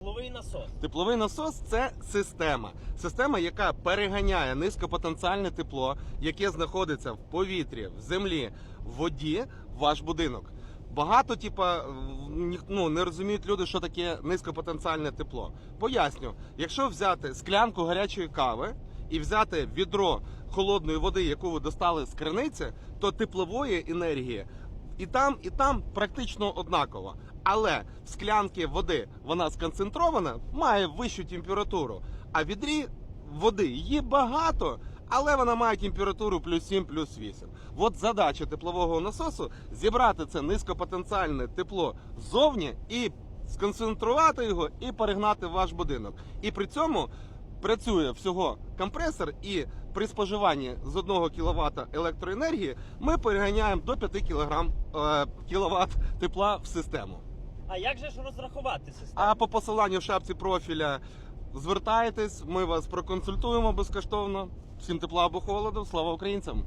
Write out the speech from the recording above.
Тепловий насос. Тепловий насос це система. Система, яка переганяє низькопотенціальне тепло, яке знаходиться в повітрі, в землі, в воді, в ваш будинок. Багато, типа, ну, не розуміють люди, що таке низькопотенціальне тепло. Поясню, якщо взяти склянку гарячої кави і взяти відро холодної води, яку ви достали з криниці, то теплової енергії і там, і там практично однаково. Але в склянці води вона сконцентрована, має вищу температуру. А відрі води її багато, але вона має температуру плюс 7, плюс 8. От задача теплового насосу зібрати це низькопотенціальне тепло ззовні і сконцентрувати його і перегнати в ваш будинок. І при цьому працює всього компресор, і при споживанні з 1 кВт електроенергії ми переганяємо до 5 кг кВт тепла в систему. А як же ж розрахувати систему? А по посиланню в шапці профіля звертайтесь, ми вас проконсультуємо безкоштовно. Всім тепла або холоду. Слава українцям!